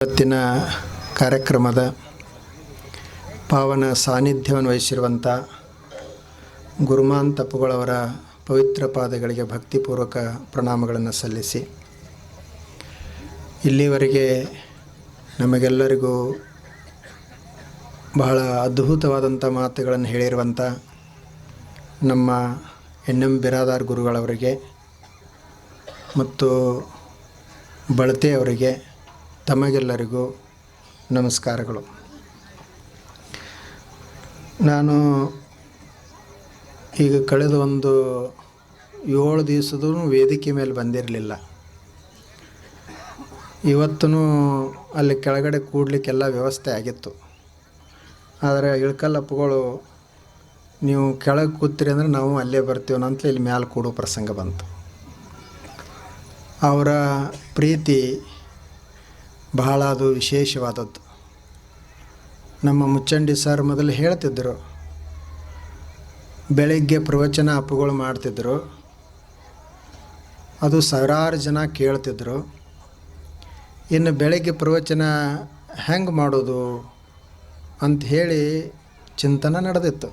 ಇವತ್ತಿನ ಕಾರ್ಯಕ್ರಮದ ಪಾವನ ಸಾನ್ನಿಧ್ಯವನ್ನು ವಹಿಸಿರುವಂಥ ಗುರುಮಾನ್ ತಪ್ಪುಗಳವರ ಪವಿತ್ರ ಪಾದಗಳಿಗೆ ಭಕ್ತಿಪೂರ್ವಕ ಪ್ರಣಾಮಗಳನ್ನು ಸಲ್ಲಿಸಿ, ಇಲ್ಲಿವರೆಗೆ ನಮಗೆಲ್ಲರಿಗೂ ಬಹಳ ಅದ್ಭುತವಾದಂಥ ಮಾತುಗಳನ್ನು ಹೇಳಿರುವಂಥ ನಮ್ಮ ಎನ್ ಎಂ ಬಿರಾದಾರ್ ಗುರುಗಳವರಿಗೆ ಮತ್ತು ಬಳತೆ ಅವರಿಗೆ ತಮಗೆಲ್ಲರಿಗೂ ನಮಸ್ಕಾರಗಳು. ನಾನು ಈಗ ಕಳೆದ ಒಂದು ಏಳು ದಿವಸದೂ ವೇದಿಕೆ ಮೇಲೆ ಬಂದಿರಲಿಲ್ಲ. ಇವತ್ತೂ ಅಲ್ಲಿ ಕೆಳಗಡೆ ಕೂಡಲಿಕ್ಕೆಲ್ಲ ವ್ಯವಸ್ಥೆ ಆಗಿತ್ತು. ಆದರೆ ಇಳ್ಕಲ್ಲಪ್ಪಗಳು, ನೀವು ಕೆಳಗೆ ಕೂತ್ರಿ ಅಂದರೆ ನಾವು ಅಲ್ಲೇ ಬರ್ತೀವಿ ಅಂತ ಇಲ್ಲಿ ಮ್ಯಾಲೆ ಕೂಡೋ ಪ್ರಸಂಗ ಬಂತು. ಅವರ ಪ್ರೀತಿ ಬಹಳ ಅದು ವಿಶೇಷವಾದದ್ದು. ನಮ್ಮ ಮುಚ್ಚಂಡಿ ಸರ್ ಮೊದಲು ಹೇಳ್ತಿದ್ದರು ಬೆಳಿಗ್ಗೆ ಪ್ರವಚನ ಅಪ್ಪುಗಳು ಮಾಡ್ತಿದ್ದರು ಅದು ಸಾವಿರಾರು ಜನ ಕೇಳ್ತಿದ್ದರು ಇನ್ನು ಬೆಳಗ್ಗೆ ಪ್ರವಚನ ಹೆಂಗೆ ಮಾಡೋದು ಅಂತ ಹೇಳಿ ಚಿಂತನೆ ನಡೆದಿತ್ತು.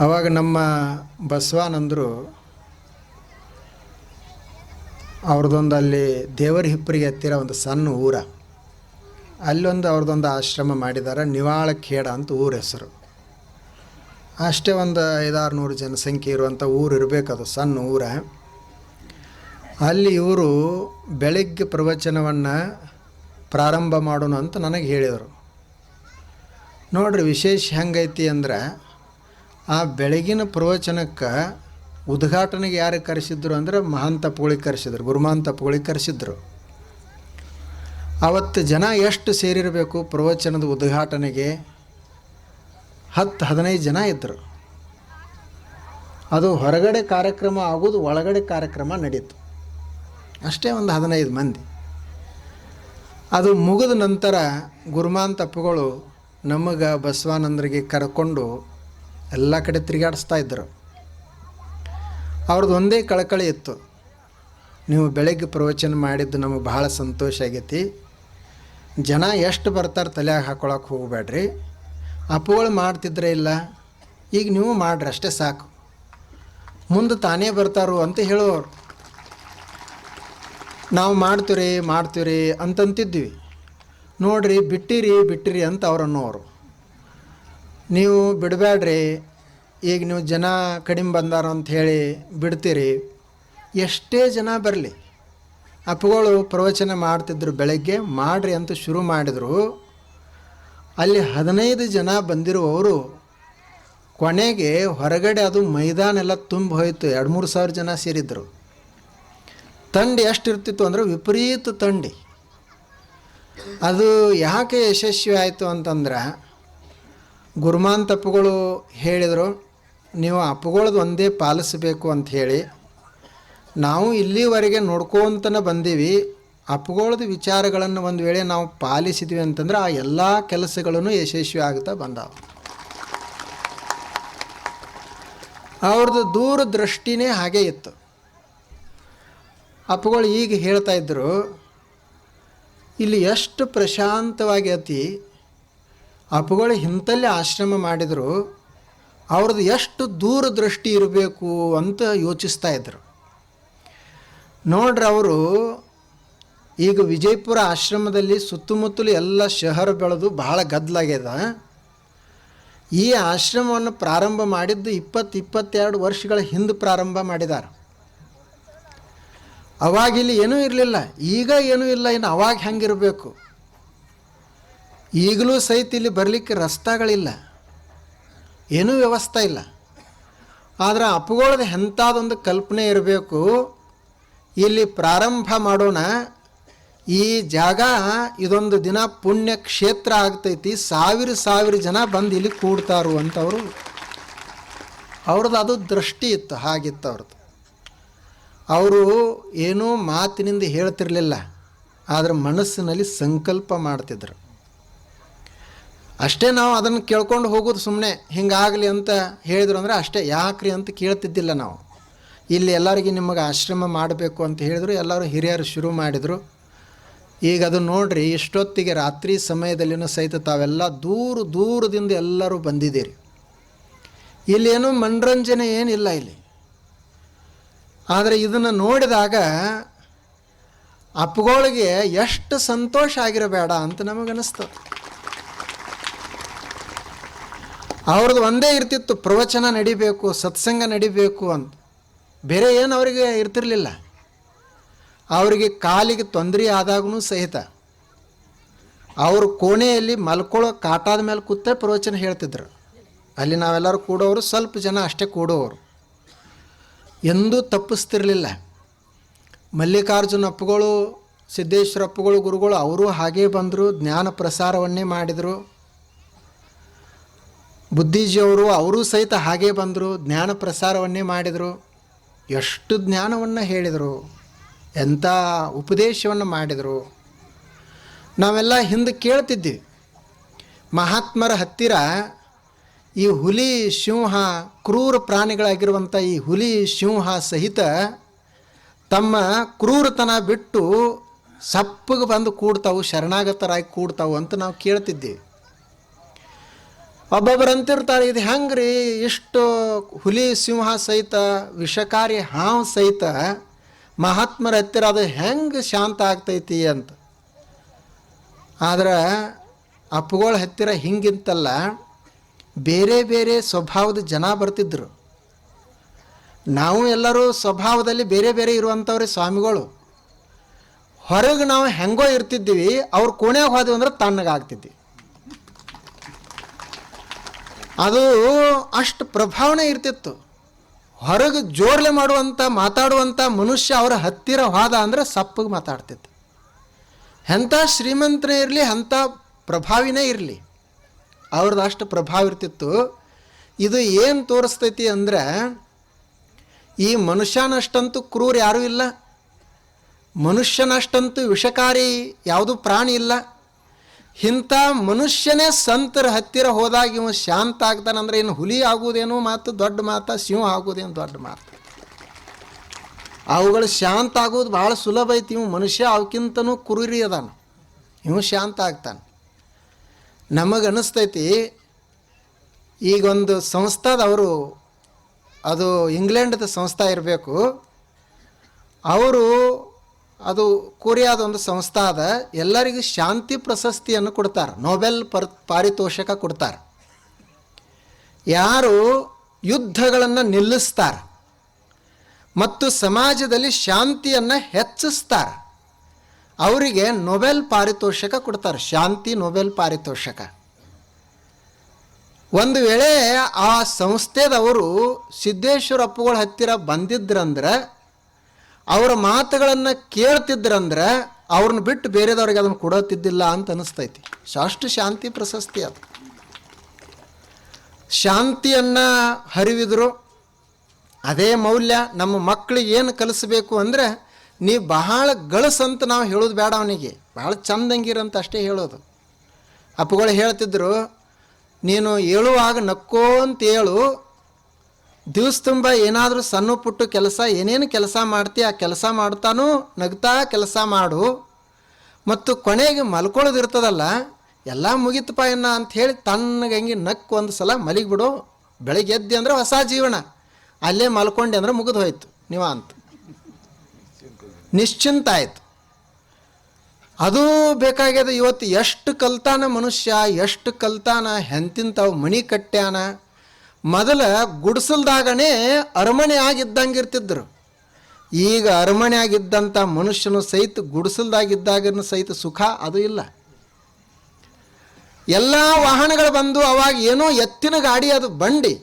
ಆವಾಗ ನಮ್ಮ ಬಸವಾನಂದರು ಅವ್ರದ್ದೊಂದು ಅಲ್ಲಿ ದೇವರ ಹಿಪ್ಪರಿಗೆ ಹತ್ತಿರ ಒಂದು ಸಣ್ಣ ಊರ. ಅಲ್ಲೊಂದು ಅವ್ರದ್ದೊಂದು ಆಶ್ರಮ ಮಾಡಿದ್ದಾರೆ ನಿವಾಳ ಖೇಡ ಅಂತ ಊರ ಹೆಸರು. ಅಷ್ಟೇ ಒಂದು ಐದಾರು ನೂರು ಜನಸಂಖ್ಯೆ ಇರುವಂಥ ಊರು ಇರಬೇಕದು ಸಣ್ಣ ಊರ. ಅಲ್ಲಿ ಇವರು ಬೆಳಗ್ಗೆ ಪ್ರವಚನವನ್ನು ಪ್ರಾರಂಭ ಮಾಡೋಣ ಅಂತ ನನಗೆ ಹೇಳಿದರು. ನೋಡ್ರಿ ವಿಶೇಷ ಹೆಂಗೈತಿ ಅಂದ್ರೆ, ಆ ಬೆಳಗಿನ ಪ್ರವಚನಕ್ಕೆ ಉದ್ಘಾಟನೆಗೆ ಯಾರಿಗೆ ಕರೆಸಿದ್ರು ಅಂದರೆ ಮಹಾಂತ ತಪ್ಪುಗಳಿಗೆ ಕರೆಸಿದ್ರು ಗುರುಮಾನ್ ತಪ್ಪುಗಳಿಗೆ ಕರೆಸಿದ್ರು. ಅವತ್ತು ಜನ ಎಷ್ಟು ಸೇರಿರಬೇಕು ಪ್ರವಚನದ ಉದ್ಘಾಟನೆಗೆ? ಹತ್ತು, ಹದಿನೈದು ಜನ ಇದ್ದರು ಅದು ಹೊರಗಡೆ ಕಾರ್ಯಕ್ರಮ ಆಗೋದು, ಒಳಗಡೆ ಕಾರ್ಯಕ್ರಮ ನಡೀತು. ಅಷ್ಟೇ ಒಂದು ಹದಿನೈದು ಮಂದಿ. ಅದು ಮುಗಿದ ನಂತರ ಗುರುಮಾನ್ ತಪ್ಪುಗಳು ನಮಗೆ ಬಸವಾನಂದರಿಗೆ ಕರ್ಕೊಂಡು ಎಲ್ಲ ಕಡೆ ತಿರುಗಾಡಿಸ್ತಾ ಇದ್ದರು ಅವ್ರದ್ದು ಒಂದೇ ಕಳಕಳಿ ಇತ್ತು. ನೀವು ಬೆಳಗ್ಗೆ ಪ್ರವಚನ ಮಾಡಿದ್ದು ನಮಗೆ ಭಾಳ ಸಂತೋಷ ಆಗೈತಿ. ಜನ ಎಷ್ಟು ಬರ್ತಾರೆ ತಲೆಯಾಗ ಹಾಕೊಳಕ್ಕೆ ಹೋಗಬೇಡ್ರಿ. ಅಪ್ಪುಗಳು ಮಾಡ್ತಿದ್ರೆ ಇಲ್ಲ. ಈಗ ನೀವು ಮಾಡ್ರಿ ಅಷ್ಟೇ ಸಾಕು. ಮುಂದೆ ತಾನೇ ಬರ್ತಾರು ಅಂತ ಹೇಳೋರು. ನಾವು ಮಾಡ್ತೀವ್ರಿ ಮಾಡ್ತೀವ್ರಿ ಅಂತಂತಿದ್ವಿ. ನೋಡ್ರಿ, ಬಿಟ್ಟಿರಿ ಬಿಟ್ಟಿರಿ ಅಂತ ಅವ್ರು ಅನ್ನೋರು. ನೀವು ಬಿಡಬೇಡ್ರಿ. ಈಗ ನೀವು ಜನ ಕಡಿಮೆ ಬಂದಾರ ಅಂತ ಹೇಳಿ ಬಿಡ್ತೀರಿ. ಎಷ್ಟೇ ಜನ ಬರಲಿ, ಅಪ್ಪಗಳು ಪ್ರವಚನ ಮಾಡ್ತಿದ್ರು ಬೆಳಗ್ಗೆ, ಮಾಡ್ರಿ ಅಂತ ಶುರು ಮಾಡಿದರು. ಅಲ್ಲಿ ಹದಿನೈದು ಜನ ಬಂದಿರುವವರು, ಕೊನೆಗೆ ಹೊರಗಡೆ ಅದು ಮೈದಾನ ಎಲ್ಲ ತುಂಬ ಹೋಯಿತು, ಎರಡು ಮೂರು ಸಾವಿರ ಜನ ಸೇರಿದ್ದರು ತಂಡಿ ಎಷ್ಟು ಇರ್ತಿತ್ತು ಅಂದರೆ ವಿಪರೀತ ತಂಡಿ. ಅದು ಯಾಕೆ ಯಶಸ್ವಿ ಆಯಿತು ಅಂತಂದ್ರೆ, ಗುರುಮಾನ್ ತಪ್ಪುಗಳು ಹೇಳಿದರು ನೀವು ಅಪ್ಪುಗಳದ್ದು ಒಂದೇ ಪಾಲಿಸಬೇಕು ಅಂತ ಹೇಳಿ, ನಾವು ಇಲ್ಲಿವರೆಗೆ ನೋಡ್ಕೊಂತನ ಬಂದೀವಿ, ಅಪ್ಪುಗಳದ ವಿಚಾರಗಳನ್ನು ಒಂದು ವೇಳೆ ನಾವು ಪಾಲಿಸಿದ್ವಿ ಅಂತಂದ್ರೆ ಆ ಎಲ್ಲ ಕೆಲಸಗಳನ್ನು ಯಶಸ್ವಿ ಆಗ್ತಾ ಬಂದಾವೆ. ಅವ್ರದ್ದು ದೂರದೃಷ್ಟಿನೇ ಹಾಗೆ ಇತ್ತು. ಅಪ್ಪುಗಳು ಈಗ ಹೇಳ್ತಾ ಇದ್ದರು ಇಲ್ಲಿ ಎಷ್ಟು ಪ್ರಶಾಂತವಾಗಿ ಅತಿ, ಅಪ್ಪುಗಳು ಇಂಥಲ್ಲಿ ಆಶ್ರಮ ಮಾಡಿದರು ಅವ್ರದ್ದು ಎಷ್ಟು ದೂರದೃಷ್ಟಿ ಇರಬೇಕು ಅಂತ ಯೋಚಿಸ್ತಾ ಇದ್ದರು ನೋಡ್ರಿ ಅವರು, ಈಗ ವಿಜಯಪುರ ಆಶ್ರಮದಲ್ಲಿ ಸುತ್ತಮುತ್ತಲು ಎಲ್ಲ ಶಹರ ಬೆಳೆದು ಭಾಳ ಗದ್ದಲಾಗ್ಯದ ಈ ಆಶ್ರಮವನ್ನು ಪ್ರಾರಂಭ ಮಾಡಿದ್ದು ಇಪ್ಪತ್ತು, ಇಪ್ಪತ್ತೆರಡು ವರ್ಷಗಳ ಹಿಂದೆ ಪ್ರಾರಂಭ ಮಾಡಿದ್ದಾರೆ. ಅವಾಗಿಲ್ಲಿ ಏನೂ ಇರಲಿಲ್ಲ. ಈಗ ಏನೂ ಇಲ್ಲ. ಇನ್ನು ಅವಾಗ ಹೆಂಗಿರಬೇಕು? ಈಗಲೂ ಸಹಿತ ಇಲ್ಲಿ ಬರಲಿಕ್ಕೆ ರಸ್ತೆಗಳಿಲ್ಲ. ಏನೂ ವ್ಯವಸ್ಥೆ ಇಲ್ಲ. ಆದರೆ ಅಪ್ಗೋಳದ ಎಂಥದೊಂದು ಕಲ್ಪನೆ ಇರಬೇಕು. ಇಲ್ಲಿ ಪ್ರಾರಂಭ ಮಾಡೋಣ. ಈ ಜಾಗ ಇದೊಂದು ದಿನ ಪುಣ್ಯ ಕ್ಷೇತ್ರ ಆಗ್ತೈತಿ. ಸಾವಿರ ಸಾವಿರ ಜನ ಬಂದು ಇಲ್ಲಿ ಕೂಡ್ತಾರು ಅಂತವರು ಅವ್ರದ್ದು ಅದು ದೃಷ್ಟಿ ಇತ್ತು, ಹಾಗಿತ್ತು ಅವ್ರದ್ದು. ಅವರು ಏನೂ ಮಾತಿನಿಂದ ಹೇಳ್ತಿರ್ಲಿಲ್ಲ. ಆದರೆ ಮನಸ್ಸಿನಲ್ಲಿ ಸಂಕಲ್ಪ ಮಾಡ್ತಿದ್ರು. ಅಷ್ಟೇ ನಾವು ಅದನ್ನು ಕೇಳ್ಕೊಂಡು ಹೋಗೋದು ಸುಮ್ಮನೆ ಹಿಂಗಾಗಲಿ ಅಂತ ಹೇಳಿದ್ರು ಅಂದರೆ ಅಷ್ಟೇ, ಯಾಕ್ರಿ ಅಂತ ಕೇಳ್ತಿದ್ದಿಲ್ಲ ನಾವು. ಇಲ್ಲಿ ಎಲ್ಲರಿಗೆ ನಿಮಗೆ ಆಶ್ರಮ ಮಾಡಬೇಕು ಅಂತ ಹೇಳಿದರು, ಎಲ್ಲರೂ ಹಿರಿಯರು ಶುರು ಮಾಡಿದರು. ಈಗ ಅದು ನೋಡ್ರಿ, ಇಷ್ಟೊತ್ತಿಗೆ ರಾತ್ರಿ ಸಮಯದಲ್ಲಿನೂ ಸಹಿತ ತಾವೆಲ್ಲ ದೂರ ದೂರದಿಂದ ಎಲ್ಲರೂ ಬಂದಿದ್ದೀರಿ. ಇಲ್ಲೇನು ಮನರಂಜನೆ ಏನಿಲ್ಲ ಇಲ್ಲಿ. ಆದರೆ ಇದನ್ನು ನೋಡಿದಾಗ ಅಪ್ಪಗಳಿಗೆ ಎಷ್ಟು ಸಂತೋಷ ಆಗಿರಬೇಡ ಅಂತ ನಮಗನಿಸ್ತದೆ ಅವ್ರದ್ದು ಒಂದೇ ಇರ್ತಿತ್ತು, ಪ್ರವಚನ ನಡಿಬೇಕು, ಸತ್ಸಂಗ ನಡಿಬೇಕು ಅಂತ. ಬೇರೆ ಏನು ಅವರಿಗೆ ಇರ್ತಿರ್ಲಿಲ್ಲ. ಅವರಿಗೆ ಕಾಲಿಗೆ ತೊಂದರೆ ಆದಾಗೂ ಸಹಿತ. ಅವರು ಕೋಣೆಯಲ್ಲಿ ಮಲ್ಕೊಳ್ಳೋ ಕಾಟಾದ ಮೇಲೆ ಕೂತೇ ಪ್ರವಚನ ಹೇಳ್ತಿದ್ರು. ಅಲ್ಲಿ ನಾವೆಲ್ಲರೂ ಕೂಡೋರು, ಸ್ವಲ್ಪ ಜನ ಅಷ್ಟೇ ಕೂಡೋರು. ಎಂದೂ ತಪ್ಪಿಸ್ತಿರ್ಲಿಲ್ಲ. ಮಲ್ಲಿಕಾರ್ಜುನ ಅಪ್ಪಗಳು, ಸಿದ್ದೇಶ್ವರ ಗುರುಗಳು, ಅವರು ಹಾಗೇ ಬಂದರು, ಜ್ಞಾನ ಪ್ರಸಾರವನ್ನೇ ಮಾಡಿದರು. ಬುದ್ಧಿಜಿಯವರು ಅವರೂ ಸಹಿತ ಹಾಗೇ ಬಂದರು. ಜ್ಞಾನ ಪ್ರಸಾರವನ್ನೇ ಮಾಡಿದರು. ಎಷ್ಟು ಜ್ಞಾನವನ್ನು ಹೇಳಿದರು. ಎಂಥ ಉಪದೇಶವನ್ನು ಮಾಡಿದರು. ನಾವೆಲ್ಲ ಹಿಂದೆ ಕೇಳ್ತಿದ್ವಿ. ಮಹಾತ್ಮರ ಹತ್ತಿರ ಈ ಹುಲಿ, ಸಿಂಹ, ಕ್ರೂರ ಪ್ರಾಣಿಗಳಾಗಿರುವಂಥ ಈ ಹುಲಿ, ಸಿಂಹ ಸಹಿತ ತಮ್ಮ ಕ್ರೂರತನ ಬಿಟ್ಟು ಸಪ್ಪಗೆ ಬಂದು ಕೂಡ್ತಾವು, ಶರಣಾಗತರಾಗಿ ಕೂಡ್ತಾವು ಅಂತ ನಾವು ಕೇಳ್ತಿದ್ದೀವಿ ಒಬ್ಬೊಬ್ಬರು ಅಂತಿರ್ತಾರೆ ಇದು ಹೆಂಗ್ರಿ? ಇಷ್ಟು ಹುಲಿ, ಸಿಂಹ ಸಹಿತ, ವಿಷಕಾರಿ, ಹಾವು ಸಹಿತ ಮಹಾತ್ಮರ ಹತ್ತಿರ ಅದು ಹೆಂಗೆ ಶಾಂತ ಆಗ್ತೈತಿ ಅಂತ. ಆದ್ರೆ ಅಪ್ಪುಗಳ ಹತ್ತಿರ ಹಿಂಗಿಂತಲ್ಲ, ಬೇರೆ ಬೇರೆ ಸ್ವಭಾವದ ಜನ ಬರ್ತಿದ್ರು. ನಾವು ಎಲ್ಲರೂ ಸ್ವಭಾವದಲ್ಲಿ ಬೇರೆ ಬೇರೆ ಇರುವಂಥವ್ರೆ ಸ್ವಾಮಿಗಳು. ಹೊರಗೆ ನಾವು ಹೆಂಗೋ ಇರ್ತಿದ್ದೀವಿ, ಅವ್ರ ಕೋಣೆಗೆ ಹೋದ್ವಿ ಅಂದ್ರೆ ತಣ್ಣಗಾಗ್ತಿದ್ವಿ. ಅದು ಅಷ್ಟು ಪ್ರಭಾವನೆ ಇರ್ತಿತ್ತು. ಹೊರಗೆ ಜೋರ್ಲೆ ಮಾಡುವಂಥ ಮಾತಾಡುವಂಥ ಮನುಷ್ಯ ಅವರ ಹತ್ತಿರ ಹೋದ ಅಂದರೆ ಸಪ್ಪಗೆ ಮಾತಾಡ್ತಿತ್ತು. ಎಂಥ ಶ್ರೀಮಂತನೇ ಇರಲಿ ಅಂಥ ಪ್ರಭಾವಿನೇ ಇರಲಿ. ಅವ್ರದ್ದು ಅಷ್ಟು ಪ್ರಭಾವ ಇರ್ತಿತ್ತು. ಇದು ಏನು ತೋರಿಸ್ತೈತಿ ಅಂದರೆ, ಈ ಮನುಷ್ಯನಷ್ಟಂತೂ ಕ್ರೂರ್ ಯಾರೂ ಇಲ್ಲ. ಮನುಷ್ಯನಷ್ಟಂತೂ ವಿಷಕಾರಿ ಯಾವುದೂ ಪ್ರಾಣಿ ಇಲ್ಲ. ಇಂಥ ಮನುಷ್ಯನೇ ಸಂತರ ಹತ್ತಿರ ಹೋದಾಗ ಇವ ಶಾಂತ ಆಗ್ತಾನಂದ್ರೆ ಇನ್ನು ಹುಲಿ ಆಗುವುದೇನೋ ಮಾತು, ದೊಡ್ಡ ಮಾತ, ಸಿಂಹ ಆಗುವುದೇನು ದೊಡ್ಡ ಮಾತು. ಅವುಗಳು ಶಾಂತ ಆಗೋದು ಭಾಳ ಸುಲಭ ಐತಿ. ಇವು ಮನುಷ್ಯ ಅವಕ್ಕಿಂತನೂ ಕುರುರಿ ಅದಾನ. ಇವು ಶಾಂತ ಆಗ್ತಾನೆ. ನಮಗೆ ಅನ್ನಿಸ್ತೈತಿ ಈಗೊಂದು ಸಂಸ್ಥಾದವರು, ಅದು ಇಂಗ್ಲೆಂಡ್ದ ಸಂಸ್ಥೆ ಇರಬೇಕು, ಅವರು ಅದು ಕೊರಿಯಾದ ಒಂದು ಸಂಸ್ಥೆ ಅದ ಎಲ್ಲರಿಗೂ ಶಾಂತಿ ಪ್ರಶಸ್ತಿಯನ್ನು ಕೊಡ್ತಾರೆ. ನೊಬೆಲ್ ಪರ್, ಪಾರಿತೋಷಕ ಕೊಡ್ತಾರೆ. ಯಾರು ಯುದ್ಧಗಳನ್ನು ನಿಲ್ಲಿಸ್ತಾರೆ ಮತ್ತು ಸಮಾಜದಲ್ಲಿ ಶಾಂತಿಯನ್ನು ಹೆಚ್ಚಿಸ್ತಾರೆ, ಅವರಿಗೆ ನೊಬೆಲ್ ಪಾರಿತೋಷಕ ಕೊಡ್ತಾರೆ. ಶಾಂತಿ ನೊಬೆಲ್ ಪಾರಿತೋಷಕ. ಒಂದು ವೇಳೆ ಆ ಸಂಸ್ಥೆದವರು ಸಿದ್ದೇಶ್ವರ ಅಪ್ಪುಗಳ ಹತ್ತಿರ ಬಂದಿದ್ರಂದ್ರೆ ಅವರ ಮಾತುಗಳನ್ನು ಕೇಳ್ತಿದ್ರಂದ್ರೆ ಅವ್ರನ್ನ ಬಿಟ್ಟು ಬೇರೆದವ್ರಿಗೆ ಅದನ್ನು ಕೊಡೋತಿದ್ದಿಲ್ಲ ಅಂತ ಅನಿಸ್ತೈತಿ. ಅಷ್ಟು ಶಾಂತಿ ಪ್ರಶಸ್ತಿ ಅದು. ಶಾಂತಿಯನ್ನು ಹರಿವಿದ್ರು. ಅದೇ ಮೌಲ್ಯ ನಮ್ಮ ಮಕ್ಕಳಿಗೆ ಏನು ಕಲಿಸ್ಬೇಕು ಅಂದರೆ ನೀವು ಬಹಳ ಗಳಸಂತ ನಾವು ಹೇಳೋದು ಬೇಡ ಅವನಿಗೆ. ಭಾಳ ಚಂದಂಗಿರಂತ ಅಷ್ಟೇ ಹೇಳೋದು. ಅಪ್ಪುಗಳು ಹೇಳ್ತಿದ್ರು, ನೀನು ಹೇಳುವಾಗ ನಕ್ಕೋಂತ ಹೇಳು ದಿವಸ ತುಂಬ ಏನಾದರೂ ಸಣ್ಣ ಪುಟ್ಟ ಕೆಲಸ, ಏನೇನು ಕೆಲಸ ಮಾಡ್ತೀಯ, ಆ ಕೆಲಸ ಮಾಡ್ತಾನೂ ನಗ್ತಾ ಕೆಲಸ ಮಾಡು. ಮತ್ತು ಕೊನೆಗೆ ಮಲ್ಕೊಳ್ಳೋದಿರ್ತದಲ್ಲ, ಎಲ್ಲ ಮುಗಿತಪ್ಪ ಎನ್ನ ಅಂತ ಹೇಳಿ ತಣ್ಣಗೆ ಹಂಗೆ ನಕ್ಕು ಒಂದು ಸಲ ಮಲಗಿಬಿಡು. ಬೆಳಗ್ಗೆ ಎದ್ದೆ ಅಂದರೆ ಹೊಸ ಜೀವನ. ಅಲ್ಲೇ ಮಲ್ಕೊಂಡೆ ಅಂದ್ರೆ ಮುಗಿದು ಹೋಯ್ತು ನೀವ ಅಂತ ನಿಶ್ಚಿಂತ ಆಯ್ತು. ಅದು ಬೇಕಾಗ್ಯದ ಇವತ್ತು ಎಷ್ಟು ಕಲ್ತಾನ ಮನುಷ್ಯ, ಎಷ್ಟು ಕಲ್ತಾನ ಹೆಂತಿಂತಾವು ಮಣಿ ಕಟ್ಟ್ಯಾನ ಮೊದಲ ಗುಡಿಸಲ್ದಾಗನೇ ಅರಮನೆ ಆಗಿದ್ದಂಗೆ ಇರ್ತಿದ್ರು ಈಗ ಅರಮನೆ ಆಗಿದ್ದಂಥ ಮನುಷ್ಯನು ಸಹಿತ ಗುಡಿಸಲ್ದಾಗಿದ್ದಾಗ ಸಹಿತ ಸುಖ ಅದು ಇಲ್ಲ. ಎಲ್ಲ ವಾಹನಗಳು ಬಂದು ಅವಾಗ ಏನೋ ಎತ್ತಿನ ಗಾಡಿ ಅದು ಬಂಡಿ,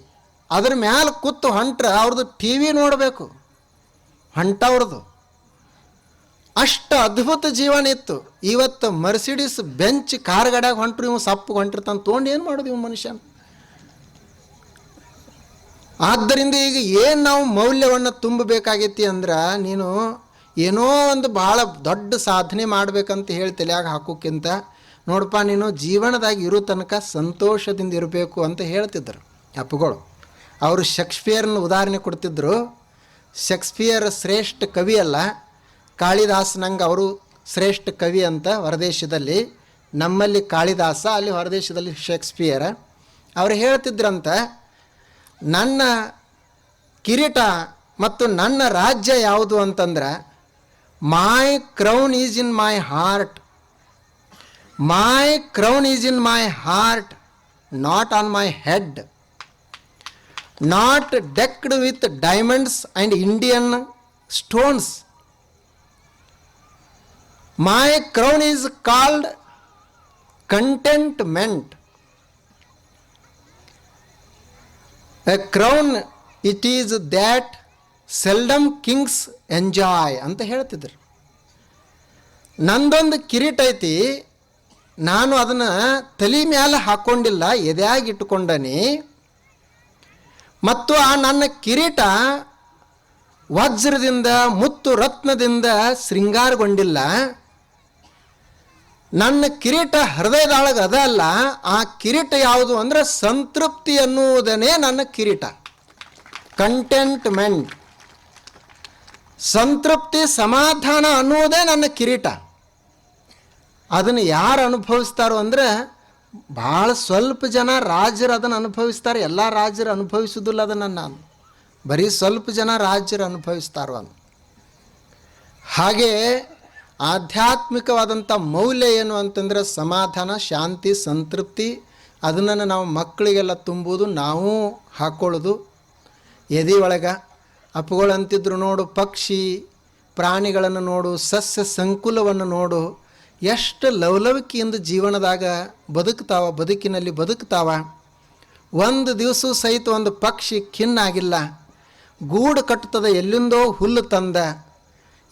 ಅದ್ರ ಮ್ಯಾಲೆ ಕೂತು ಹೊಂಟ್ರೆ ಅವ್ರದ್ದು ಟಿ ವಿ ನೋಡಬೇಕು. ಹೊಂಟವ್ರದ್ದು ಅಷ್ಟು ಅದ್ಭುತ ಜೀವನ ಇತ್ತು. ಇವತ್ತು ಮರ್ಸಿಡಿಸ್ ಬೆಂಚ್ ಕಾರ್ ಗಾಡ್ಯಾಗ ಹೊಂಟ್ರು ಇವ್ ಸಪ್ಪು ಹೊಂಟಿರ್ತಾನೆ ತೊಗೊಂಡು ಏನು ಮಾಡೋದು ಇವ್ ಮನುಷ್ಯ ಆದ್ದರಿಂದ ಈಗ ಏನು ನಾವು ಮೌಲ್ಯವನ್ನು ತುಂಬಬೇಕಾಗೈತಿ ಅಂದ್ರೆ ನೀನು ಏನೋ ಒಂದು ಭಾಳ ದೊಡ್ಡ ಸಾಧನೆ ಮಾಡ್ಬೇಕಂತ ಹೇಳಿ ತಲೆಯಾಗ ಹಾಕೋಕ್ಕಿಂತ ನೋಡಪ್ಪ, ನೀನು ಜೀವನದಾಗ ಇರೋ ತನಕ ಸಂತೋಷದಿಂದ ಇರಬೇಕು ಅಂತ ಹೇಳ್ತಿದ್ರು ಅಪ್ಪುಗಳು. ಅವರು ಶೇಕ್ಸ್ಪಿಯರ್ನ ಉದಾಹರಣೆ ಕೊಡ್ತಿದ್ದರು ಶೇಕ್ಸ್ಪಿಯರ್ ಶ್ರೇಷ್ಠ ಕವಿ ಅಲ್ಲ, ಕಾಳಿದಾಸನಂಗೆ ಅವರು ಶ್ರೇಷ್ಠ ಕವಿ ಅಂತ ಹೊರದೇಶದಲ್ಲಿ, ನಮ್ಮಲ್ಲಿ ಕಾಳಿದಾಸ, ಅಲ್ಲಿ ಹೊರದೇಶದಲ್ಲಿ ಶೇಕ್ಸ್ಪಿಯರ್. ಅವರು ಹೇಳ್ತಿದ್ರಂತ ನನ್ನ ಕಿರೀಟ ಮತ್ತು ನನ್ನ ರಾಜ್ಯ ಯಾವುದು ಅಂತಂದ್ರೆ my crown is in my heart my crown is in my heart not on my head not decked with diamonds and Indian stones my crown is called contentment a crown it is that seldom kings enjoy ಅಂತ ಹೇಳ್ತಿದ್ರು. ನಂದೊಂದು ಕಿರೀಟ ಐತಿ, ನಾನು ಅದನ್ನು ತಲೆ ಮೇಲೆ ಹಾಕ್ಕೊಂಡಿಲ್ಲ ಎದೆಯಾಗಿ ಇಟ್ಟುಕೊಂಡನಿ ಮತ್ತು ಆ ನನ್ನ ಕಿರೀಟ ವಜ್ರದಿಂದ, ಮುತ್ತು ರತ್ನದಿಂದ ಶೃಂಗಾರಗೊಂಡಿಲ್ಲ ನನ್ನ ಕಿರೀಟ ಹೃದಯದೊಳಗೆ ಅದ ಅಲ್ಲ, ಆ ಕಿರೀಟ ಯಾವುದು ಅಂದರೆ ಸಂತೃಪ್ತಿ ಅನ್ನುವುದನ್ನೇ ನನ್ನ ಕಿರೀಟ. ಕಂಟೆಂಟ್ಮೆಂಟ್ ಸಂತೃಪ್ತಿ, ಸಮಾಧಾನ ಅನ್ನುವುದೇ ನನ್ನ ಕಿರೀಟ. ಅದನ್ನು ಯಾರು ಅನುಭವಿಸ್ತಾರೋ ಅಂದರೆ ಭಾಳ ಸ್ವಲ್ಪ ಜನ ರಾಜರು ಅದನ್ನು ಅನುಭವಿಸ್ತಾರೆ. ಎಲ್ಲ ರಾಜರು ಅನುಭವಿಸೋದಿಲ್ಲ ಅದನ್ನು ನಾನು. ಬರೀ ಸ್ವಲ್ಪ ಜನ ರಾಜರು ಅನುಭವಿಸ್ತಾರೋ ಅಂತ. ಹಾಗೆ ಆಧ್ಯಾತ್ಮಿಕವಾದಂಥ ಮೌಲ್ಯ ಏನು ಅಂತಂದರೆ ಸಮಾಧಾನ, ಶಾಂತಿ, ಸಂತೃಪ್ತಿ. ಅದನ್ನು ನಾವು ಮಕ್ಕಳಿಗೆಲ್ಲ ತುಂಬುವುದು, ನಾವು ಹಾಕ್ಕೊಳ್ಳೋದು ಎದೆ ಒಳಗೆ ಅಪ್ಪುಗಳಂತಿದ್ರು ನೋಡು, ಪಕ್ಷಿ, ಪ್ರಾಣಿಗಳನ್ನು ನೋಡು, ಸಸ್ಯ ಸಂಕುಲವನ್ನು ನೋಡು. ಎಷ್ಟು ಲವಲವಿಕೆಯಿಂದ ಜೀವನದಾಗ ಬದುಕ್ತಾವ, ಬದುಕಿನಲ್ಲಿ ಬದುಕ್ತಾವ. ಒಂದು ದಿವಸ ಸಹಿತ ಒಂದು ಪಕ್ಷಿ ಖಿನ್ನಾಗಿಲ್ಲ. ಗೂಡು ಕಟ್ಟುತ್ತದೆ ಎಲ್ಲಿಂದೋ ಹುಲ್ಲು ತಂದ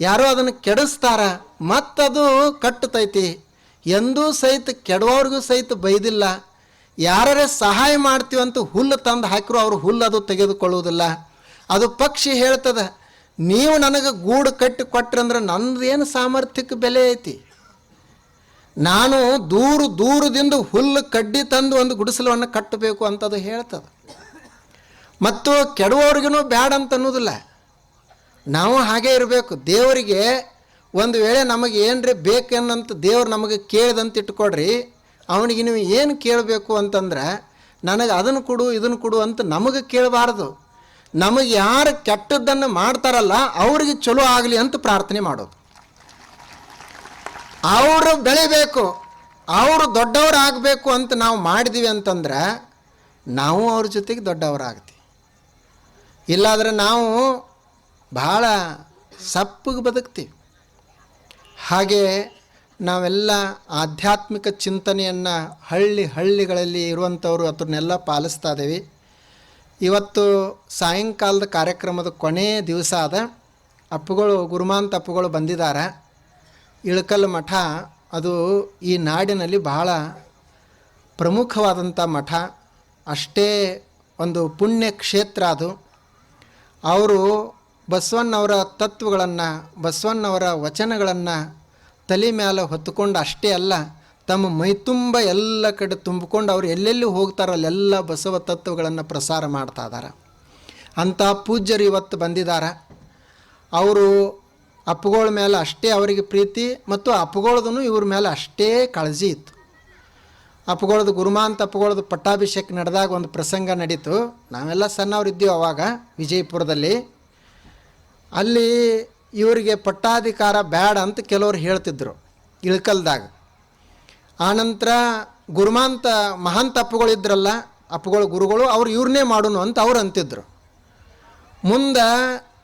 ಯಾರೋ ಅದನ್ನು ಕೆಡಿಸ್ತಾರ ಮತ್ತದು ಕಟ್ಟತೈತಿ. ಎಂದೂ ಸಹಿತ ಕೆಡುವವ್ರಿಗೂ ಸಹಿತ ಬೈದಿಲ್ಲ. ಯಾರೇ ಸಹಾಯ ಮಾಡ್ತೀವಂತ ಹುಲ್ಲು ತಂದು ಹಾಕಿರು ಅವರು ಹುಲ್ಲು ಅದು ತೆಗೆದುಕೊಳ್ಳುವುದಿಲ್ಲ. ಅದು ಪಕ್ಷಿ ಹೇಳ್ತದೆ, ನೀವು ನನಗೆ ಗೂಡು ಕಟ್ಟಿ ಕೊಟ್ರಂದ್ರೆ ನಂದೇನು ಸಾಮರ್ಥ್ಯಕ್ಕೆ ಬೆಲೆ ಐತಿ? ನಾನು ದೂರ ದೂರದಿಂದ ಹುಲ್ಲು ಕಡ್ಡಿ ತಂದು ಒಂದು ಗುಡಿಸಲವನ್ನು ಕಟ್ಟಬೇಕು ಅಂತದು ಹೇಳ್ತದೆ. ಮತ್ತು ಕೆಡುವವ್ರಿಗೂ ಬ್ಯಾಡ ಅಂತ ಅನ್ನೋದಿಲ್ಲ. ನಾವು ಹಾಗೆ ಇರಬೇಕು. ದೇವರಿಗೆ ಒಂದು ವೇಳೆ ನಮಗೆ ಏನ್ರಿ ಬೇಕೆನ್ನಂತ ದೇವ್ರು ನಮಗೆ ಕೇಳಿದಂತ ಇಟ್ಕೊಡ್ರಿ. ಅವನಿಗೆ ನೀವು ಏನು ಕೇಳಬೇಕು ಅಂತಂದ್ರೆ, ನನಗೆ ಅದನ್ನು ಕೊಡು, ಇದನ್ನು ಕೊಡು ಅಂತ ನಮಗೆ ಕೇಳಬಾರ್ದು. ನಮಗೆ ಯಾರು ಕೆಟ್ಟದ್ದನ್ನು ಮಾಡ್ತಾರಲ್ಲ, ಅವ್ರಿಗೆ ಚಲೋ ಆಗಲಿ ಅಂತ ಪ್ರಾರ್ಥನೆ ಮಾಡೋದು. ಅವರು ಬೆಳಿಬೇಕು. ಅವರು ದೊಡ್ಡವರಾಗಬೇಕು ಅಂತ ನಾವು ಮಾಡಿದ್ದೀವಿ ಅಂತಂದ್ರೆ, ನಾವು ಅವ್ರ ಜೊತೆಗೆ ದೊಡ್ಡವರಾಗ್ತೀವಿ. ಇಲ್ಲಾದರೆ ನಾವು ಭಾಳ ಸಪ್ಪಗೆ ಬದುಕ್ತೀವಿ. ಹಾಗೆ ನಾವೆಲ್ಲ ಆಧ್ಯಾತ್ಮಿಕ ಚಿಂತನೆಯನ್ನು ಹಳ್ಳಿ ಹಳ್ಳಿಗಳಲ್ಲಿ ಇರುವಂಥವರು ಅದನ್ನೆಲ್ಲ ಪಾಲಿಸ್ತಾ ಇದ್ದೀವಿ. ಇವತ್ತು ಸಾಯಂಕಾಲದ ಕಾರ್ಯಕ್ರಮದ ಕೊನೆಯ ದಿವಸ ಅದ ಅಪ್ಪುಗಳು, ಗುರುಮಾಂತ ಅಪ್ಪುಗಳು ಬಂದಿದ್ದಾರೆ. ಇಳಕಲ್ ಮಠ ಅದು ಈ ನಾಡಿನಲ್ಲಿ ಬಹಳ ಪ್ರಮುಖವಾದಂಥ ಮಠ. ಅಷ್ಟೇ ಒಂದು ಪುಣ್ಯ ಕ್ಷೇತ್ರ ಅದು. ಅವರು ಬಸವಣ್ಣವರ ತತ್ವಗಳನ್ನು, ಬಸವಣ್ಣವರ ವಚನಗಳನ್ನು ತಲೆ ಮೇಲೆ ಹೊತ್ತುಕೊಂಡು ಅಷ್ಟೇ ಅಲ್ಲ, ತಮ್ಮ ಮೈತುಂಬ ಎಲ್ಲ ಕಡೆ ತುಂಬಿಕೊಂಡು ಅವ್ರು ಎಲ್ಲೆಲ್ಲಿ ಹೋಗ್ತಾರೋ ಎಲ್ಲ ಬಸವ ತತ್ವಗಳನ್ನು ಪ್ರಸಾರ ಮಾಡ್ತಾ ಇದ್ದಾರೆ ಅಂಥ ಪೂಜ್ಯರು ಇವತ್ತು ಬಂದಿದ್ದಾರೆ ಅವರು ಅಪ್ಪುಗಳ ಮೇಲೆ ಅಷ್ಟೇ ಅವರಿಗೆ ಪ್ರೀತಿ ಮತ್ತು ಅಪ್ಪುಗಳದೂ ಇವ್ರ ಮೇಲೆ ಅಷ್ಟೇ ಕಾಳಜಿ ಇತ್ತು. ಅಪ್ಪುಗಳದ ಗುರುಮಾಂತ ಅಪ್ಪುಗಳದ ಪಟ್ಟಾಭಿಷೇಕ ನಡೆದಾಗ ಒಂದು ಪ್ರಸಂಗ ನಡೀತು. ನಾವೆಲ್ಲ ಸಣ್ಣವ್ರು ಇದ್ದೀವಿ ಅವಾಗ ವಿಜಯಪುರದಲ್ಲಿ. ಅಲ್ಲಿ ಇವರಿಗೆ ಪಟ್ಟಾಧಿಕಾರ ಬೇಡ ಅಂತ ಕೆಲವರು ಹೇಳ್ತಿದ್ರು ಇಳ್ಕಲ್ದಾಗ. ಆನಂತರ ಗುರುಮಾಂತ ಮಹಾಂತ ಅಪ್ಪುಗಳು ಇದ್ರಲ್ಲ, ಅಪ್ಪುಗಳು ಗುರುಗಳು ಅವ್ರು ಇವ್ರನ್ನೇ ಮಾಡೋನು ಅಂತ ಅವ್ರು ಅಂತಿದ್ರು. ಮುಂದೆ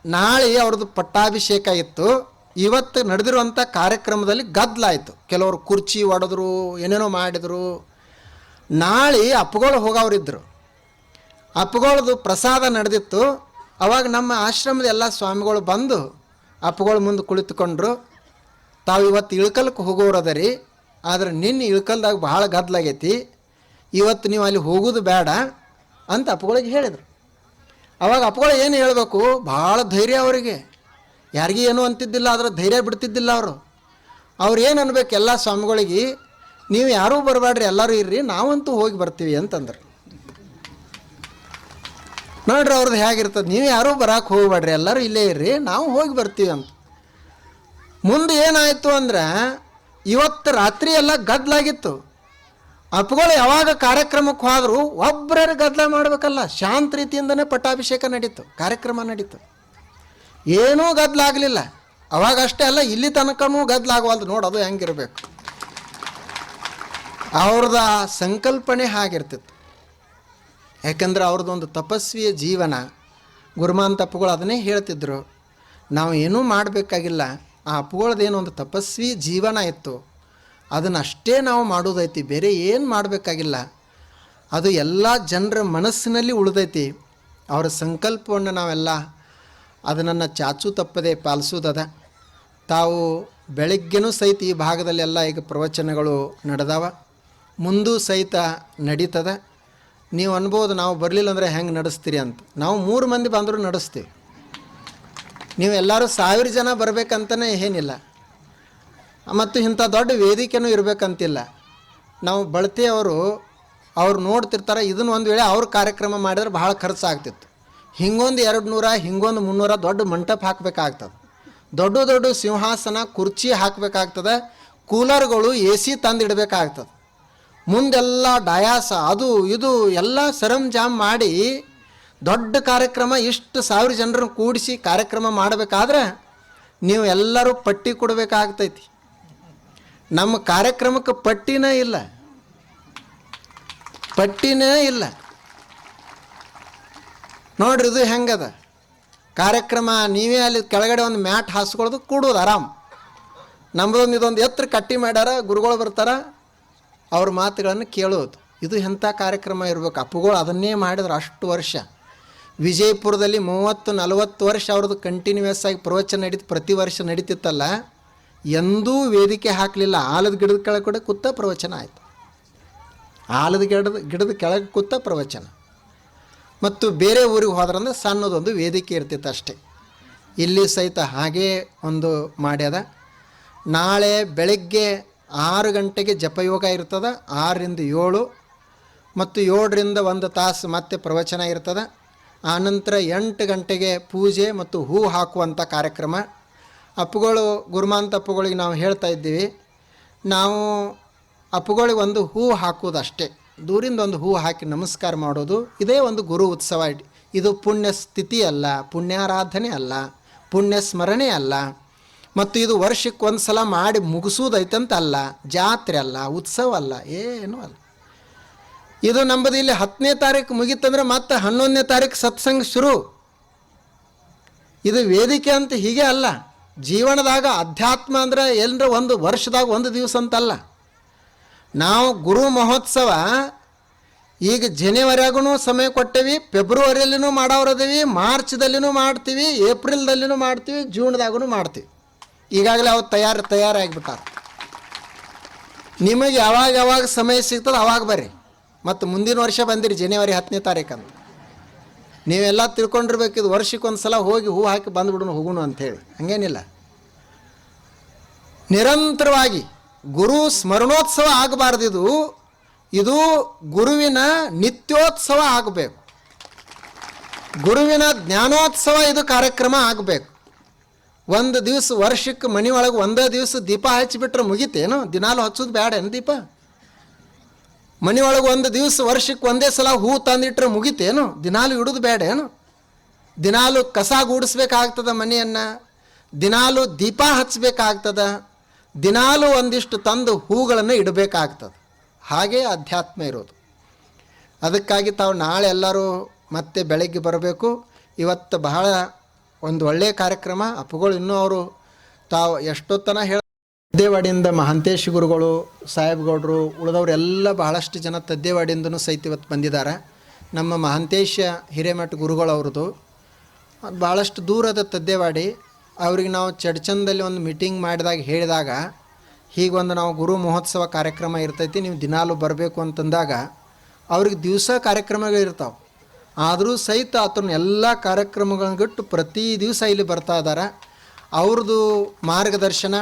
ನಾಳೆ ಅವ್ರದ್ದು ಪಟ್ಟಾಭಿಷೇಕ ಇತ್ತು. ಇವತ್ತು ನಡೆದಿರುವಂಥ ಕಾರ್ಯಕ್ರಮದಲ್ಲಿ ಗದ್ದಲಾಯಿತು ಕೆಲವರು ಕುರ್ಚಿ ಒಡೆದ್ರು, ಏನೇನೋ ಮಾಡಿದರು. ನಾಳೆ ಅಪ್ಪುಗಳು ಹೋಗೋರಿದ್ದರು ಅಪ್ಪುಗಳದು ಪ್ರಸಾದ ನಡೆದಿತ್ತು. ಅವಾಗ ನಮ್ಮ ಆಶ್ರಮದ ಎಲ್ಲ ಸ್ವಾಮಿಗಳು ಬಂದು ಅಪ್ಪಗಳು ಮುಂದೆ ಕುಳಿತುಕೊಂಡ್ರು. ತಾವು ಇವತ್ತು ಇಳ್ಕಲ್ಕ್ಕೆ ಹೋಗೋರದರಿ, ಆದ್ರೆ ನಿನ್ನೆ ಇಳ್ಕಲ್ದಾಗ ಭಾಳ ಗದ್ದಲಾಗೈತಿ. ಇವತ್ತು ನೀವು ಅಲ್ಲಿ ಹೋಗೋದು ಬೇಡ ಅಂತ ಅಪ್ಪಗಳಿಗೆ ಹೇಳಿದರು. ಅವಾಗ ಅಪ್ಪಗಳು ಏನು ಹೇಳಬೇಕು ಭಾಳ ಧೈರ್ಯ ಅವರಿಗೆ. ಯಾರಿಗೂ ಏನೂ ಅಂತಿದ್ದಿಲ್ಲ, ಆದರೆ ಧೈರ್ಯ ಬಿಡ್ತಿದ್ದಿಲ್ಲ ಅವರು. ಅವ್ರು ಏನು ಅನ್ಬೇಕು, ಎಲ್ಲ ಸ್ವಾಮಿಗಳಿಗೆ, ನೀವು ಯಾರೂ ಬರಬೇಡ್ರಿ ಎಲ್ಲರೂ ಇರ್ರಿ, ನಾವಂತೂ ಹೋಗಿ ಬರ್ತೀವಿ ಅಂತಂದ್ರು. ನೋಡ್ರಿ ಅವ್ರದ್ದು ಹೇಗಿರ್ತದೆ. ನೀವು ಯಾರೂ ಬರಕ್ಕೆ ಹೋಗ್ಬೇಡ್ರಿ, ಎಲ್ಲರೂ ಇಲ್ಲೇ ಇರ್ರಿ, ನಾವು ಹೋಗಿ ಬರ್ತೀವಿ ಅಂತ. ಮುಂದೆ ಏನಾಯಿತು ಅಂದ್ರೆ, ಇವತ್ತು ರಾತ್ರಿ ಎಲ್ಲ ಗದ್ದಲಾಗಿತ್ತು. ಅಪ್ಪಗಳು ಯಾವಾಗ ಕಾರ್ಯಕ್ರಮಕ್ಕೆ ಹೋದರೂ ಒಬ್ಬರೇ ಗದ್ದಲ ಮಾಡಬೇಕಲ್ಲ, ಶಾಂತ ರೀತಿಯಿಂದನೇ ಪಟ್ಟಾಭಿಷೇಕ ನಡೀತು, ಕಾರ್ಯಕ್ರಮ ನಡೀತು. ಏನೂ ಗದ್ದಲ ಆಗಲಿಲ್ಲ ಅವಾಗ ಅಷ್ಟೇ ಅಲ್ಲ, ಇಲ್ಲಿ ತನಕನೂ ಅದು ಹೆಂಗಿರ್ಬೇಕು. ಅವ್ರದ ಸಂಕಲ್ಪನೆ ಹಾಗಿರ್ತಿತ್ತು. ಯಾಕಂದ್ರೆ ಅವ್ರದ್ದೊಂದು ತಪಸ್ವಿಯ ಜೀವನ. ಗುರುಮಾನ್ ತಪ್ಪುಗಳು ಅದನ್ನೇ ಹೇಳ್ತಿದ್ರು. ನಾವು ಏನೂ ಮಾಡಬೇಕಾಗಿಲ್ಲ. ಆ ಅಪ್ಪುಗಳದೇನು ಒಂದು ತಪಸ್ವಿ ಜೀವನ ಇತ್ತು. ಅದನ್ನು ಅಷ್ಟೇ ನಾವು ಮಾಡೋದೈತಿ. ಬೇರೆ ಏನು ಮಾಡಬೇಕಾಗಿಲ್ಲ. ಅದು ಎಲ್ಲ ಜನರ ಮನಸ್ಸಿನಲ್ಲಿ ಉಳಿದೈತಿ. ಅವರ ಸಂಕಲ್ಪವನ್ನು ನಾವೆಲ್ಲ ಅದನ್ನು ಚಾಚು ತಪ್ಪದೆ ಪಾಲಿಸೋದದ ತಾವು ಬೆಳಗ್ಗೆನೂ ಸಹಿತ ಈ ಭಾಗದಲ್ಲೆಲ್ಲ ಈಗ ಪ್ರವಚನಗಳು ನಡೆದವ. ಮುಂದೂ ಸಹಿತ ನಡೀತದ. ನೀವು ಅನ್ಬೋದು ನಾವು ಬರಲಿಲ್ಲ ಅಂದರೆ ಹೆಂಗೆ ನಡೆಸ್ತೀರಿ ಅಂತ. ನಾವು ಮೂರು ಮಂದಿ ಬಂದರೂ ನಡೆಸ್ತೀವಿ. ನೀವು ಎಲ್ಲರೂ ಸಾವಿರ ಜನ ಬರಬೇಕಂತಲೇ ಏನಿಲ್ಲ. ಮತ್ತು ಇಂಥ ದೊಡ್ಡ ವೇದಿಕೆನೂ ಇರಬೇಕಂತಿಲ್ಲ. ನಾವು ಬಳತೆಯವರು ಅವ್ರು ನೋಡ್ತಿರ್ತಾರೆ, ಇದನ್ನು ಒಂದು ವೇಳೆ ಅವ್ರ ಕಾರ್ಯಕ್ರಮ ಮಾಡಿದ್ರೆ ಭಾಳ ಖರ್ಚು ಆಗ್ತಿತ್ತು ಹಿಂಗೊಂದು ಎರಡು ನೂರ, ಹಿಂಗೊಂದು ಮುನ್ನೂರ ದೊಡ್ಡ ಮಂಟಪ ಹಾಕಬೇಕಾಗ್ತದೆ. ದೊಡ್ಡ ದೊಡ್ಡ ಸಿಂಹಾಸನ, ಕುರ್ಚಿ ಹಾಕಬೇಕಾಗ್ತದೆ. ಕೂಲರ್ಗಳು, ಎ ಸಿ ತಂದಿಡಬೇಕಾಗ್ತದೆ. ಮುಂದೆಲ್ಲ ಡಯಾಸ, ಅದು ಇದು ಎಲ್ಲ ಸರಂಜಾಮ್ ಮಾಡಿ ದೊಡ್ಡ ಕಾರ್ಯಕ್ರಮ, ಇಷ್ಟು ಸಾವಿರ ಜನರನ್ನು ಕೂಡಿಸಿ ಕಾರ್ಯಕ್ರಮ ಮಾಡಬೇಕಾದ್ರೆ ನೀವು ಎಲ್ಲರೂ ಪಟ್ಟಿ ಕೊಡಬೇಕಾಗ್ತೈತಿ. ನಮ್ಮ ಕಾರ್ಯಕ್ರಮಕ್ಕೆ ಪಟ್ಟಿನೇ ಇಲ್ಲ. ಪಟ್ಟಿನೇ ಇಲ್ಲ. ನೋಡ್ರಿ ಇದು ಹೆಂಗದ? ಕಾರ್ಯಕ್ರಮ, ನೀವೇ ಅಲ್ಲಿ ಕೆಳಗಡೆ ಒಂದು ಮ್ಯಾಟ್ ಹಾಸ್ಕೊಳ್ಳೋದು ಕೂಡೋದು ಆರಾಮ್. ನಮ್ಮದೊಂದು ಇದೊಂದು ಎತ್ತರ ಕಟ್ಟಿ ಮಾಡ್ಯಾರ, ಗುರುಗಳು ಬರ್ತಾರ. ಅವ್ರ ಮಾತುಗಳನ್ನು ಕೇಳೋದು. ಇದು ಎಂಥ ಕಾರ್ಯಕ್ರಮ ಇರಬೇಕು? ಅಪ್ಪುಗಳು ಅದನ್ನೇ ಮಾಡಿದ್ರು ಅಷ್ಟು ವರ್ಷ. ವಿಜಯಪುರದಲ್ಲಿ ಮೂವತ್ತು, ನಲವತ್ತು ವರ್ಷ ಅವ್ರದ್ದು ಕಂಟಿನ್ಯೂಯಸ್ ಆಗಿ ಪ್ರವಚನ ನಡೀತು, ಪ್ರತಿ ವರ್ಷ ನಡೀತಿತ್ತಲ್ಲ. ಎಂದೂ ವೇದಿಕೆ ಹಾಕಲಿಲ್ಲ. ಆಲದ ಗಿಡದ ಕೆಳಗೆ ಕೂಡ ಕೂತ ಪ್ರವಚನ ಆಯಿತು. ಆಲದ ಗಿಡದ ಗಿಡದ ಕೆಳಗೆ ಕೂತ ಪ್ರವಚನ. ಮತ್ತು ಬೇರೆ ಊರಿಗೆ ಹೋದ್ರಂದ್ರೆ ಸಣ್ಣದೊಂದು ವೇದಿಕೆ ಇರ್ತಿತ್ತು ಅಷ್ಟೇ. ಇಲ್ಲಿ ಸಹಿತ ಹಾಗೇ ಒಂದು ಮಾಡ್ಯದ. ನಾಳೆ ಬೆಳಗ್ಗೆ ಆರು ಗಂಟೆಗೆ ಜಪಯೋಗ ಇರ್ತದೆ, ಆರರಿಂದ ಏಳು ಮತ್ತು ಏಳರಿಂದ ಒಂದು ತಾಸು ಮತ್ತೆ ಪ್ರವಚನ ಇರ್ತದೆ. ಆನಂತರ ಎಂಟು ಗಂಟೆಗೆ ಪೂಜೆ ಮತ್ತು ಹೂ ಹಾಕುವಂಥ ಕಾರ್ಯಕ್ರಮ. ಅಪ್ಪುಗಳು, ಗುರುಮಾಂತ ಅಪ್ಪುಗಳಿಗೆ ನಾವು ಹೇಳ್ತಾ ಇದ್ದೀವಿ, ನಾವು ಅಪ್ಪುಗಳಿಗೆ ಒಂದು ಹೂ ಹಾಕೋದಷ್ಟೇ ದೂರಿಂದ ಒಂದು ಹೂ ಹಾಕಿ ನಮಸ್ಕಾರ ಮಾಡೋದು ಇದೇ ಒಂದು ಗುರು ಉತ್ಸವ. ಇದು ಪುಣ್ಯ ಸ್ಥಿತಿ ಅಲ್ಲ, ಪುಣ್ಯಾರಾಧನೆ ಅಲ್ಲ ಪುಣ್ಯ ಸ್ಮರಣೆ ಅಲ್ಲ. ಮತ್ತು ಇದು ವರ್ಷಕ್ಕೆ ಒಂದು ಸಲ ಮಾಡಿ ಮುಗಿಸೋದೈತಂತ ಅಲ್ಲ ಜಾತ್ರೆ ಅಲ್ಲ, ಉತ್ಸವ ಅಲ್ಲ, ಏನೂ ಅಲ್ಲ. ಇದು ನಮ್ಮದು ಇಲ್ಲಿ ಹತ್ತನೇ ತಾರೀಕು ಮುಗೀತಂದ್ರೆ ಮತ್ತೆ ಹನ್ನೊಂದನೇ ತಾರೀಕು ಸತ್ಸಂಗ ಶುರು. ಇದು ವೇದಿಕೆ ಅಂತ ಹೀಗೆ ಅಲ್ಲ, ಜೀವನದಾಗ ಅಧ್ಯಾತ್ಮ ಅಂದರೆ ಎಲ್ಲರ ಒಂದು ವರ್ಷದಾಗ ಒಂದು ದಿವಸ ಅಂತಲ್ಲ. ನಾವು ಗುರು ಮಹೋತ್ಸವ, ಈಗ ಜನವರಿಯಾಗೂ ಸಮಯ ಕೊಟ್ಟೇವಿ, ಫೆಬ್ರವರಿಯಲ್ಲಿನೂ ಮಾಡೋರದೀವಿ ಮಾರ್ಚ್ದಲ್ಲಿನೂ ಮಾಡ್ತೀವಿ, ಏಪ್ರಿಲ್ದಲ್ಲಿನೂ ಮಾಡ್ತೀವಿ ಜೂನ್ದಾಗೂ ಮಾಡ್ತೀವಿ. ಈಗಾಗಲೇ ಅವ್ರು ತಯಾರು, ತಯಾರಾಗಿಬಿಟ್ಟಾರ. ನಿಮಗೆ ಯಾವಾಗ ಯಾವಾಗ ಸಮಯ ಸಿಗ್ತದೆ ಅವಾಗ ಬರ್ರಿ. ಮತ್ತು ಮುಂದಿನ ವರ್ಷ ಬಂದಿರಿ, ಜನವರಿ ಹತ್ತನೇ ತಾರೀಕಂತ ನೀವೆಲ್ಲ ತಿಳ್ಕೊಂಡಿರ್ಬೇಕಿದು ವರ್ಷಕ್ಕೊಂದು ಸಲ ಹೋಗಿ ಹೂ ಹಾಕಿ ಬಂದ್ಬಿಡೋಣ ಹೋಗೋಣ ಅಂಥೇಳಿ. ಹಂಗೇನಿಲ್ಲ. ನಿರಂತರವಾಗಿ ಗುರು ಸ್ಮರಣೋತ್ಸವ ಆಗಬಾರ್ದಿದು ಇದು ಗುರುವಿನ ನಿತ್ಯೋತ್ಸವ ಆಗಬೇಕು. ಗುರುವಿನ ಜ್ಞಾನೋತ್ಸವ ಇದು ಕಾರ್ಯಕ್ರಮ ಆಗಬೇಕು. ಒಂದು ದಿವಸ ವರ್ಷಕ್ಕೆ ಮನೆ ಒಳಗೆ ಒಂದೇ ದಿವಸ ದೀಪ ಹಚ್ಚಿಬಿಟ್ರೆ ಮುಗಿತೇನು? ದಿನಾಲು ಹಚ್ಚೋದು ಬೇಡ ಏನು ದೀಪ? ಮನೆ ಒಳಗೆ ಒಂದು ದಿವಸ ವರ್ಷಕ್ಕೆ ಒಂದೇ ಸಲ ಹೂ ತಂದಿಟ್ರೆ ಮುಗಿತೇನು? ದಿನಾಲು ಇಡೋದು ಬೇಡ ಏನು? ದಿನಾಲು ಕಸ ಗೂಡಿಸ್ಬೇಕಾಗ್ತದ ಮನೆಯನ್ನು? ದಿನಾಲು ದೀಪ ಹಚ್ಚಬೇಕಾಗ್ತದ ದಿನಾಲು ಒಂದಿಷ್ಟು ತಂದು ಹೂಗಳನ್ನು ಇಡಬೇಕಾಗ್ತದೆ. ಹಾಗೆ ಅಧ್ಯಾತ್ಮ ಇರೋದು. ಅದಕ್ಕಾಗಿ ತಾವು ನಾಳೆ ಎಲ್ಲರೂ ಮತ್ತೆ ಬೆಳಗ್ಗೆ ಬರಬೇಕು. ಇವತ್ತು ಬಹಳ ಒಂದು ಒಳ್ಳೆಯ ಕಾರ್ಯಕ್ರಮ. ಅಪ್ಪುಗಳು ಇನ್ನೂ ಅವರು ತಾವು ಎಷ್ಟೊತ್ತನ ಹೇಳ ತದ್ದೇವಾಡಿಯಿಂದ ಮಹಾಂತೇಶ್ ಗುರುಗಳು, ಸಾಹೇಬ್ಗೌಡರು ಉಳಿದವರೆಲ್ಲ ಬಹಳಷ್ಟು ಜನ ತದ್ದೇವಾಡಿಯಿಂದನು ಸಹಿತ ಇವತ್ತು ಬಂದಿದ್ದಾರೆ. ನಮ್ಮ ಮಹಾಂತೇಶ ಹಿರೇಮಠ ಗುರುಗಳವ್ರದ್ದು ಭಾಳಷ್ಟು ದೂರದ ತದ್ದೇವಾಡಿ. ಅವ್ರಿಗೆ ನಾವು ಚಡ್ಚಂದಲ್ಲಿ ಒಂದು ಮೀಟಿಂಗ್ ಮಾಡಿದಾಗ ಹೇಳಿದಾಗ ಹೀಗೊಂದು ನಾವು ಗುರು ಮಹೋತ್ಸವ ಕಾರ್ಯಕ್ರಮ ಇರ್ತೈತಿ, ನೀವು ದಿನಾಲು ಬರಬೇಕು ಅಂತಂದಾಗ, ಅವ್ರಿಗೆ ದಿವಸ ಕಾರ್ಯಕ್ರಮಗಳು ಇರ್ತಾವೆ ಆದರೂ ಸಹಿತ ಆತನ ಎಲ್ಲ ಕಾರ್ಯಕ್ರಮಗಳನ್ನ ಬಿಟ್ಟು ಪ್ರತಿ ದಿವಸ ಇಲ್ಲಿ ಬರ್ತಾ ಇದ್ದಾರೆ. ಅವ್ರದ್ದು ಮಾರ್ಗದರ್ಶನ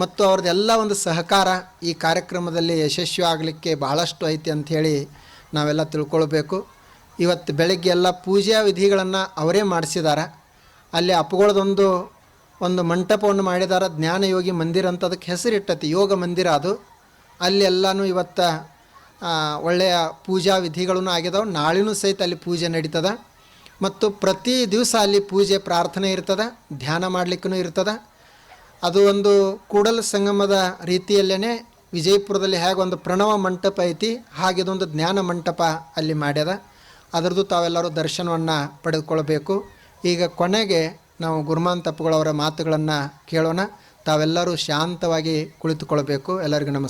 ಮತ್ತು ಅವ್ರದ್ದೆಲ್ಲ ಒಂದು ಸಹಕಾರ ಈ ಕಾರ್ಯಕ್ರಮದಲ್ಲಿ ಯಶಸ್ವಿ ಆಗಲಿಕ್ಕೆ ಬಹಳಷ್ಟು ಐತಿ ಅಂಥೇಳಿ ನಾವೆಲ್ಲ ತಿಳ್ಕೊಳ್ಬೇಕು. ಇವತ್ತು ಬೆಳಗ್ಗೆ ಎಲ್ಲ ಪೂಜಾ ವಿಧಿಗಳನ್ನು ಅವರೇ ಮಾಡಿಸಿದ್ದಾರೆ. ಅಲ್ಲಿ ಅಪ್ಪಗಳದೊಂದು ಒಂದು ಮಂಟಪವನ್ನು ಮಾಡಿದಾರ ಜ್ಞಾನಯೋಗಿ ಮಂದಿರ ಅಂತ ಅದಕ್ಕೆ ಹೆಸರಿಟ್ಟತಿ. ಯೋಗ ಮಂದಿರ ಅದು. ಅಲ್ಲಿ ಎಲ್ಲನೂ ಇವತ್ತು ಒಳ್ಳೆಯ ಪೂಜಾ ವಿಧಿಗಳನ್ನು ಆಗಿದಾವೆ. ನಾಳಿನೂ ಸಹಿತ ಅಲ್ಲಿ ಪೂಜೆ ನಡೀತದ. ಮತ್ತು ಪ್ರತಿ ದಿವಸ ಅಲ್ಲಿ ಪೂಜೆ ಪ್ರಾರ್ಥನೆ ಇರ್ತದೆ, ಧ್ಯಾನ ಮಾಡಲಿಕ್ಕೂ ಇರ್ತದೆ. ಅದು ಒಂದು ಕೂಡಲ ಸಂಗಮದ ರೀತಿಯಲ್ಲೇ ವಿಜಯಪುರದಲ್ಲಿ ಹೇಗೆ ಒಂದು ಪ್ರಣವ ಮಂಟಪ ಐತಿ, ಹಾಗೆ ಇದೊಂದು ಜ್ಞಾನ ಮಂಟಪ ಅಲ್ಲಿ ಮಾಡ್ಯದ. ಅದರದ್ದು ತಾವೆಲ್ಲರೂ ದರ್ಶನವನ್ನು ಪಡೆದುಕೊಳ್ಬೇಕು. ಈಗ ಕೊನೆಗೆ ನಾವು ಗುರುಮಾನ್ ತಪ್ಪುಗಳವರ ಮಾತುಗಳನ್ನು ಕೇಳೋಣ. ತಾವೆಲ್ಲರೂ ಶಾಂತವಾಗಿ ಕುಳಿತುಕೊಳ್ಬೇಕು. ಎಲ್ಲರಿಗೂ ನಮಸ್ಕಾರ.